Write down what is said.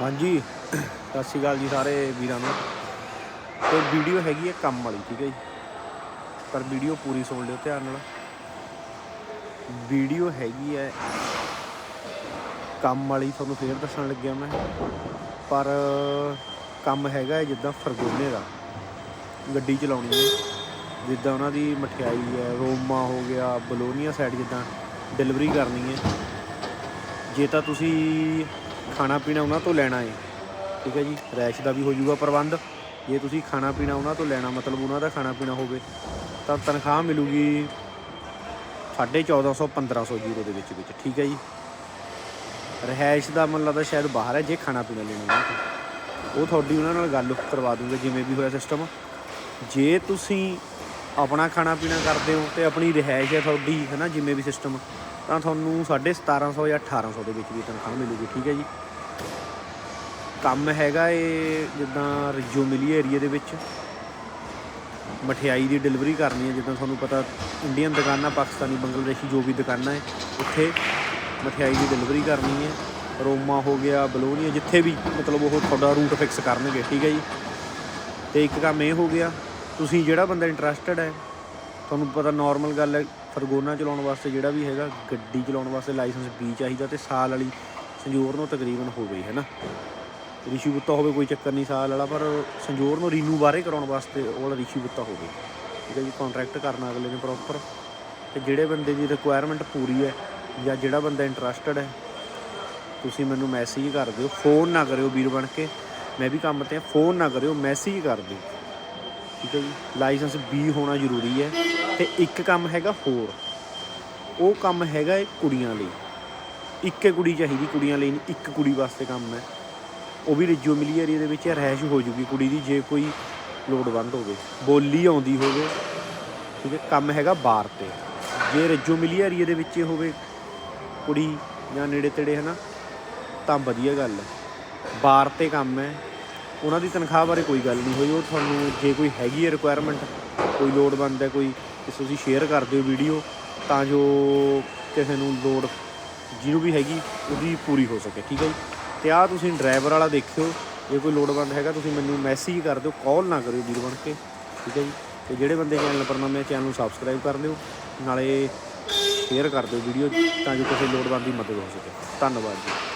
ਹਾਂਜੀ। ਸਤਿ ਸ਼੍ਰੀ ਅਕਾਲ ਜੀ ਸਾਰੇ ਵੀਰਾਂ ਨੂੰ। ਤੇ ਵੀਡੀਓ ਹੈਗੀ ਹੈ ਕੰਮ ਵਾਲੀ, ਠੀਕ ਹੈ ਜੀ। ਪਰ ਵੀਡੀਓ ਪੂਰੀ ਸੁਣ ਲਿਓ ਧਿਆਨ ਨਾਲ। ਵੀਡੀਓ ਹੈਗੀ ਹੈ ਕੰਮ ਵਾਲੀ, ਤੁਹਾਨੂੰ ਫੇਰ ਦੱਸਣ ਲੱਗਿਆ ਮੈਂ। ਪਰ ਕੰਮ ਹੈਗਾ ਹੈ ਜਿੱਦਾਂ ਫਰਗੋਨੇ ਦਾ, ਗੱਡੀ ਚਲਾਉਣੀ ਹੈ। ਜਿੱਦਾਂ ਉਹਨਾਂ ਦੀ ਮਠਿਆਈ ਹੈ, ਰੋਮਾ ਹੋ ਗਿਆ, ਬਲੋਨੀਆ ਸਾਈਡ ਜਿੱਦਾਂ ਡਿਲੀਵਰੀ ਕਰਨੀ ਹੈ। ਜੇ ਤਾਂ ਤੁਸੀਂ ਖਾਣਾ ਪੀਣਾ ਉਹਨਾਂ ਤੋਂ ਲੈਣਾ ਹੈ ਠੀਕ ਹੈ ਜੀ? ਰੈਸ਼ ਦਾ ਵੀ ਹੋ ਜਾਊਗਾ ਪ੍ਰਬੰਧ। ਜੇ ਤੁਸੀਂ ਖਾਣਾ ਪੀਣਾ ਉਹਨਾਂ ਤੋਂ ਲੈਣਾ, ਮਤਲਬ ਉਹਨਾਂ ਦਾ ਖਾਣਾ ਪੀਣਾ ਹੋਵੇ, ਤਾਂ ਤਨਖਾਹ ਮਿਲੂਗੀ 1450 1500 ਯੂਰੋ ਦੇ ਵਿੱਚ ਵਿੱਚ। ਠੀਕ ਹੈ ਜੀ? ਰਹਿائش ਦਾ ਮਤਲਬ ਲੱਗਦਾ ਸ਼ਾਇਦ ਬਾਹਰ ਹੈ, ਜੇ ਖਾਣਾ ਪੀਣਾ ਲੈਣਾ ਉਹ ਤੁਹਾਡੀ ਉਹਨਾਂ ਨਾਲ ਗੱਲ ਕਰਵਾ ਦੂੰਗੇ, ਜਿਵੇਂ ਵੀ ਹੋਇਆ ਸਿਸਟਮ ਜੇ ਤੁਸੀਂ ਆਪਣਾ ਖਾਣਾ ਪੀਣਾ ਕਰਦੇ ਹੋ ਤੇ ਆਪਣੀ ਰਹਿائش ਹੈ ਤੁਹਾਡੀ ਹੈ ਨਾ ਜਿਵੇਂ ਵੀ ਸਿਸਟਮ ਤਾਂ ਤੁਹਾਨੂੰ 1750 ਜਾਂ 1800 ਦੇ ਵਿੱਚ ਵੀ ਤਨਖਾਹ ਮਿਲੂਗੀ, ਠੀਕ ਹੈ ਜੀ। ਕੰਮ ਹੈਗਾ ਇਹ ਜਿੱਦਾਂ ਰਿਜੋ ਮਿਲੀ ਏਰੀਆ ਦੇ ਵਿੱਚ। ਮਠਿਆਈ ਦੀ ਡਿਲੀਵਰੀ ਕਰਨੀ ਹੈ, ਜਿੱਦਾਂ ਤੁਹਾਨੂੰ ਪਤਾ ਇੰਡੀਅਨ ਦੁਕਾਨਾਂ, ਪਾਕਿਸਤਾਨੀ ਬੰਗਲਾਦੇਸ਼ੀ ਜੋ ਵੀ ਦੁਕਾਨਾਂ ਹੈ, ਉੱਥੇ ਮਠਿਆਈ ਦੀ ਡਿਲੀਵਰੀ ਕਰਨੀ ਹੈ। ਰੋਮਾ ਹੋ ਗਿਆ ਬਲੋਨੀਆ ਜਿੱਥੇ ਵੀ ਮਤਲਬ ਉਹ ਤੁਹਾਡਾ ਰੂਟ ਫਿਕਸ ਕਰਨਗੇ, ਠੀਕ ਹੈ ਜੀ। ਤੇ ਇੱਕ ਕੰਮ ਇਹ ਹੋ ਗਿਆ, ਤੁਸੀਂ ਜਿਹੜਾ ਬੰਦਾ ਇੰਟਰਸਟਡ ਹੈ, ਤੁਹਾਨੂੰ ਪਤਾ ਨਾਰਮਲ ਗੱਲ ਹੈ ਫਰਗੋਨਾ ਚਲਾਉਣ ਵਾਸਤੇ ਜਿਹੜਾ ਵੀ ਹੈਗਾ, ਗੱਡੀ ਚਲਾਉਣ ਵਾਸਤੇ ਲਾਇਸੈਂਸ ਬੀ ਚਾਹੀਦਾ ਤੇ ਸਾਲ ਵਾਲੀ ਸੰਜੋਰ ਨੂੰ ਤਕਰੀਬਨ ਹੋ ਗਈ, ਹੈ ਨਾ? ਰਿਸ਼ੀ ਬੁੱਤਾ ਹੋਵੇ ਕੋਈ ਚੱਕਰ ਨਹੀਂ ਸਾਲ ਵਾਲਾ, ਪਰ ਸੰਜੋਰ ਨੂੰ ਰੀਨੂ ਬਾਰੇ ਕਰਾਉਣ ਵਾਸਤੇ ਉਹ ਵਾਲਾ ਰਿਸ਼ੀ ਬੁੱਤਾ ਹੋਵੇ ਠੀਕ ਹੈ ਜੀ ਕੰਟਰੈਕਟ ਕਰਨਾ ਅਗਲੇ ਨੇ ਪ੍ਰੋਪਰ ਤੇ ਜਿਹੜੇ ਬੰਦੇ ਦੀ ਰਿਕੁਆਇਰਮੈਂਟ ਪੂਰੀ ਹੈ ਜਾਂ ਜਿਹੜਾ ਬੰਦਾ ਇੰਟਰਸਟਡ ਹੈ, ਤੁਸੀਂ ਮੈਨੂੰ ਮੈਸੇਜ ਕਰ ਦਿਓ। ਫੋਨ ਨਾ ਕਰਿਓ ਵੀਰ ਬਣ ਕੇ। ਮੈਂ ਵੀ ਕੰਮ ਤੇ ਫੋਨ ਨਾ ਕਰਿਓ ਮੈਸੇਜ ਕਰ ਦਿਓ। ਠੀਕ ਹੈ ਜੀ? ਲਾਇਸੈਂਸ ਬੀ ਹੋਣਾ ਜ਼ਰੂਰੀ ਹੈ ਤੇ ਇੱਕ ਕੰਮ ਹੈਗਾ ਹੋਰ। ਉਹ ਕੰਮ ਹੈਗਾ ਇਹ ਕੁੜੀਆਂ ਲਈ। ਇੱਕੇ ਕੁੜੀ ਚਾਹੀਦੀ ਕੁੜੀਆਂ ਲਈ ਨਹੀਂ, ਇੱਕ ਕੁੜੀ ਵਾਸਤੇ ਕੰਮ ਹੈ। ਉਹ ਵੀ ਰਿਜੋ ਮਿਲੀ ਏਰੀਆ ਦੇ ਵਿੱਚ ਰਹਿਸ਼ ਹੋ ਜੂਗੀ ਕੁੜੀ ਦੀ ਜੇ ਕੋਈ ਲੋੜਵੰਦ ਹੋਵੇ। ਬੋਲੀ ਆਉਂਦੀ ਹੋਵੇ, ਠੀਕ ਹੈ? ਕੰਮ ਹੈਗਾ ਬਾਰ ਤੇ। ਜੇ ਰਿਜੋ ਮਿਲੀ ਏਰੀਆ ਦੇ ਵਿੱਚ ਹੋਵੇ ਕੁੜੀ ਜਾਂ ਨੇੜੇ ਤੇੜੇ ਹੈ ਨਾ ਤਾਂ ਵਧੀਆ ਗੱਲ ਹੈ। ਬਾਰ ਤੇ ਕੰਮ ਹੈ। ਉਹਨਾਂ ਦੀ ਤਨਖਾਹ ਬਾਰੇ ਕੋਈ ਗੱਲ ਨਹੀਂ ਹੋਈ। ਉਹ ਤੁਹਾਨੂੰ ਜੇ ਕੋਈ ਹੈਗੀ ਹੈ ਰਿਕੁਆਇਰਮੈਂਟ ਕੋਈ ਲੋੜਵੰਦ ਹੈ, ਕੋਈ ਤੇ ਤੁਸੀਂ ਸ਼ੇਅਰ ਕਰ ਦਿਓ ਵੀਡੀਓ ਤਾਂ ਜੋ ਕਿਸੇ ਨੂੰ ਲੋੜ ਜਿਹਨੂੰ ਵੀ ਹੈਗੀ, ਉਹਦੀ ਪੂਰੀ ਹੋ ਸਕੇ, ਠੀਕ ਹੈ ਜੀ? ਤੇ ਆਹ ਤੁਸੀਂ ਡਰਾਈਵਰ ਵਾਲਾ ਦੇਖਿਓ, ਜੇ ਕੋਈ ਲੋੜਵੰਦ ਹੈਗਾ, ਤੁਸੀਂ ਮੈਨੂੰ ਮੈਸੇਜ ਕਰ ਦਿਓ ਕਾਲ ਨਾ ਕਰਿਓ ਵੀਰ ਬਣ ਕੇ, ਠੀਕ ਹੈ ਜੀ? ਤੇ ਜਿਹੜੇ ਬੰਦੇ ਚੈਨਲ ਪਰ ਨਵੇਂ ਚੈਨਲ ਨੂੰ ਸਬਸਕ੍ਰਾਈਬ ਕਰ ਲਿਓ, ਨਾਲੇ ਸ਼ੇਅਰ ਕਰ ਦਿਓ ਵੀਡੀਓ ਤਾਂ ਜੋ ਕਿਸੇ ਲੋੜਵੰਦ ਦੀ ਮਦਦ ਹੋ ਸਕੇ। ਧੰਨਵਾਦ ਜੀ।